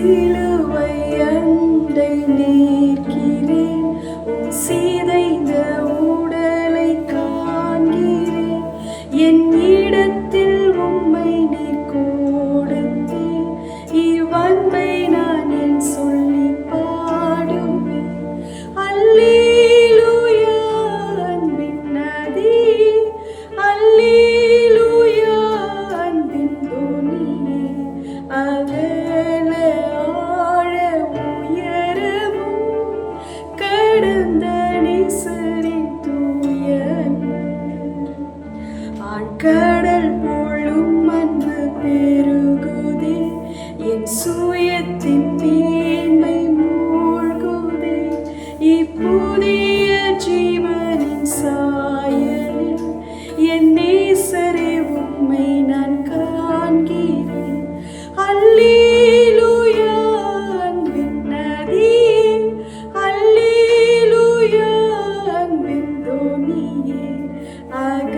சிலுவை அண்டை நிற்கிறேன் உன் சிதைந்த உடலை காண்கிறேன். என் இடத்தில் உம்மை நீர் கொடுத்தேன். இவ்வன்பை நான் என் சொல்லி பாடுவேன். அல்லேலூயா அன்பின் நதி. அல்லேலூயா அன்பின் துணி அதே I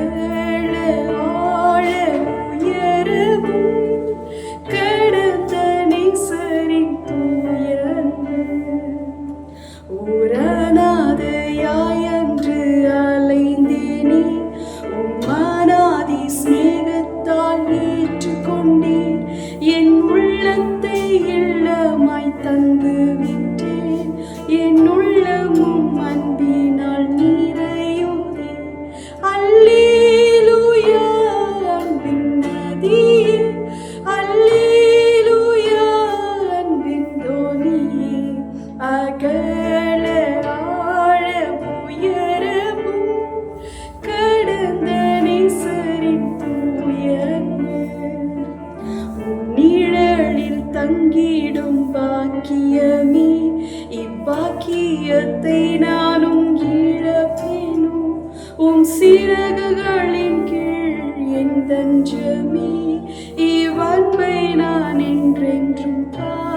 பாக்கியமே இப்பாக்கியத்தை நானும் இழப்பேனோ? உம் சிறகுகளின் கீழ் என் தஞ்சமே இவ்வன்பை நான் என்றென்றும் தான்